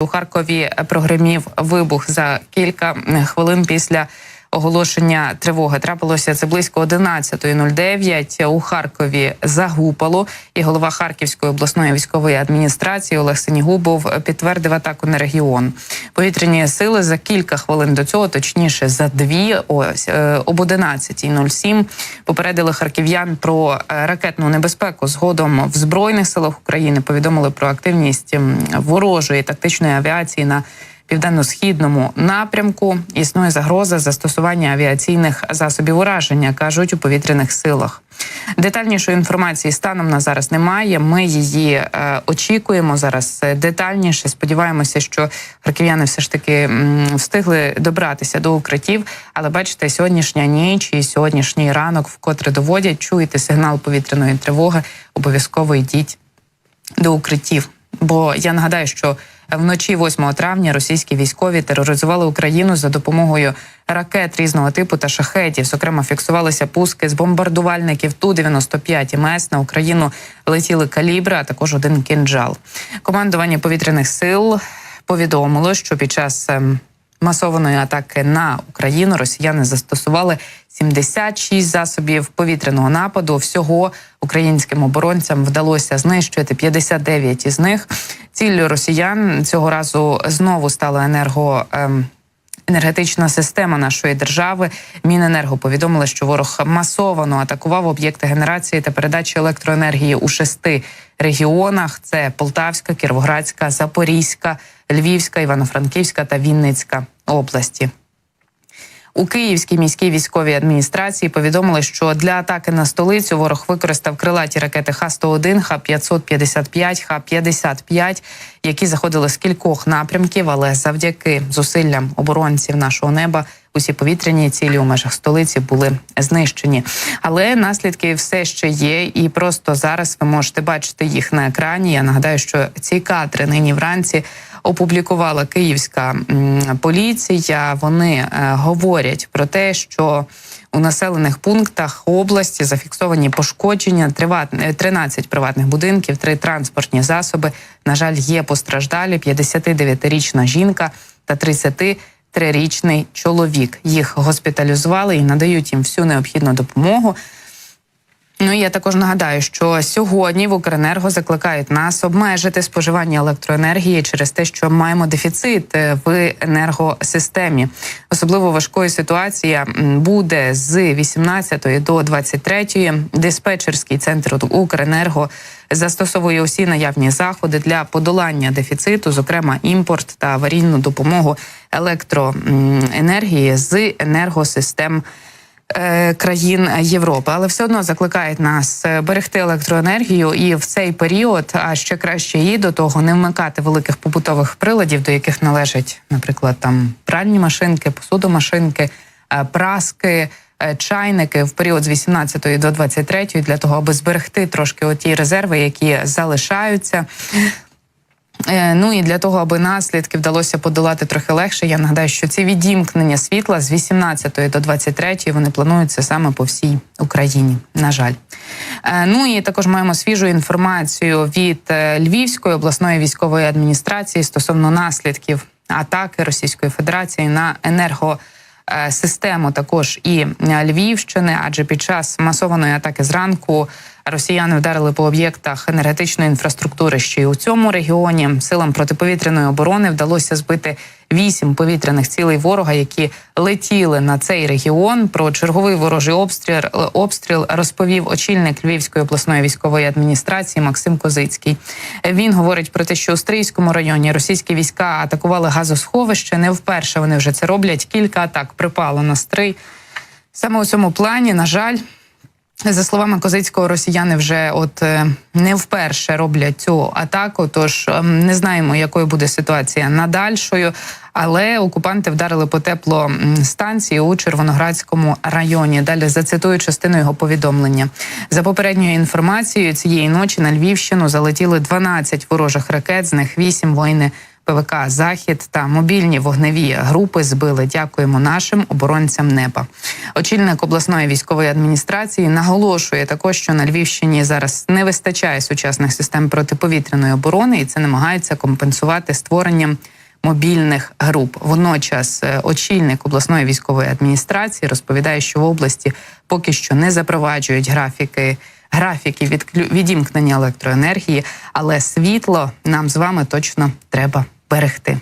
У Харкові прогримів вибух за кілька хвилин після оголошення тривоги. Трапилося це близько 11.09. У Харкові загупало, і голова Харківської обласної військової адміністрації Олег Сенігубов підтвердив атаку на регіон. Повітряні сили за кілька хвилин до цього, точніше за дві, ось е, об 11.07 попередили харків'ян про е, ракетну небезпеку. Згодом в збройних силах України повідомили про активність ворожої тактичної авіації на південно-східному напрямку. Існує загроза застосування авіаційних засобів ураження, кажуть у повітряних силах. Детальнішої інформації станом на зараз немає. Ми її е, очікуємо зараз е, детальніше. Сподіваємося, що харків'яни все ж таки м, встигли добратися до укриттів. Але бачите, сьогоднішня ніч і сьогоднішній ранок, вкотре доводять, чуєте сигнал повітряної тривоги. Обов'язково йдіть до укриттів. Бо я нагадаю, що вночі 8 травня російські військові тероризували Україну за допомогою ракет різного типу та шахетів. Зокрема, фіксувалися пуски з бомбардувальників ту 95 і МС на Україну летіли калібри, а також один кінжал. Командування повітряних сил повідомило, що під час ем, масованої атаки на Україну росіяни застосували 76 засобів повітряного нападу. Всього українським оборонцям вдалося знищити 59 із них. Ціллю росіян цього разу знову стала енерго. ем, Енергетична система нашої держави Міненерго повідомила, що ворог масовано атакував об'єкти генерації та передачі електроенергії у шести регіонах: це Полтавська, Кіровоградська, Запорізька, Львівська, Івано-Франківська та Вінницька області. У Київській міській військовій адміністрації повідомили, що для атаки на столицю ворог використав крилаті ракети Х-101, Х-555, Х-55, які заходили з кількох напрямків, але завдяки зусиллям оборонців нашого неба усі повітряні цілі у межах столиці були знищені. Але наслідки все ще є, і просто зараз ви можете бачити їх на екрані. Я нагадаю, що ці кадри нині вранці опублікувала київська поліція. Вони е, говорять про те, що у населених пунктах області зафіксовані пошкодження триват- е, 13 приватних будинків, три транспортні засоби. На жаль, є постраждалі 59-річна жінка та 33-річний чоловік. Їх госпіталізували і надають їм всю необхідну допомогу. Ну і я також нагадаю, що сьогодні в Укренерго закликають нас обмежити споживання електроенергії через те, що маємо дефіцит е, в енергосистемі. Особливо важкою ситуація буде з 18 до 23. Диспетчерський центр Укренерго застосовує усі наявні заходи для подолання дефіциту, зокрема імпорт та аварійну допомогу електроенергії з енергосистем країн Європи, але все одно закликають нас е, берегти електроенергію і в цей період, а ще краще і до того не вмикати великих побутових приладів, до яких належать, наприклад, там пральні машинки, посудомашинки, е, праски. е, Чайники в період з 18 до 23 для того, аби зберегти трошки оті резерви, які залишаються. Е, Ну і для того, аби наслідки вдалося подолати трохи легше. Я нагадаю, що ці відімкнення світла з 18 до 23 вони плануються саме по всій Україні. На жаль, Е, ну і також маємо свіжу інформацію від е, Львівської обласної військової адміністрації стосовно наслідків атаки Російської Федерації на енерго систему також і Львівщини, адже під час масованої атаки зранку росіяни вдарили по об'єктах енергетичної інфраструктури. Ще й у цьому регіоні силам протиповітряної оборони вдалося збити вісім повітряних цілей ворога, які летіли на цей регіон. Про черговий ворожий обстріл обстріл розповів очільник Львівської обласної військової адміністрації Максим Козицький. Він говорить про те, що у Стрийському районі російські війська атакували газосховище. Не вперше вони вже це роблять. Кілька атак припало на стрий. Саме у цьому плані, на жаль, за словами Козицького, росіяни вже от е, не вперше роблять цю атаку. Тож ем, не знаємо, якою буде ситуація надальшою. Але окупанти вдарили по теплостанції у Червоноградському районі. Далі зацитую частину його повідомлення. За попередньою інформацією, цієї ночі на Львівщину залетіли 12 ворожих ракет, з них 8 воїни ПВК Захід та мобільні вогневі групи збили. Дякуємо нашим оборонцям неба. Очільник обласної військової адміністрації наголошує також, що на Львівщині зараз не вистачає сучасних систем протиповітряної оборони, і це намагається компенсувати створенням мобільних груп. Водночас е, очільник обласної військової адміністрації розповідає, що в області поки що не запроваджують графіки. Графіки відклю- відімкнення електроенергії, але світло нам з вами точно треба берегти.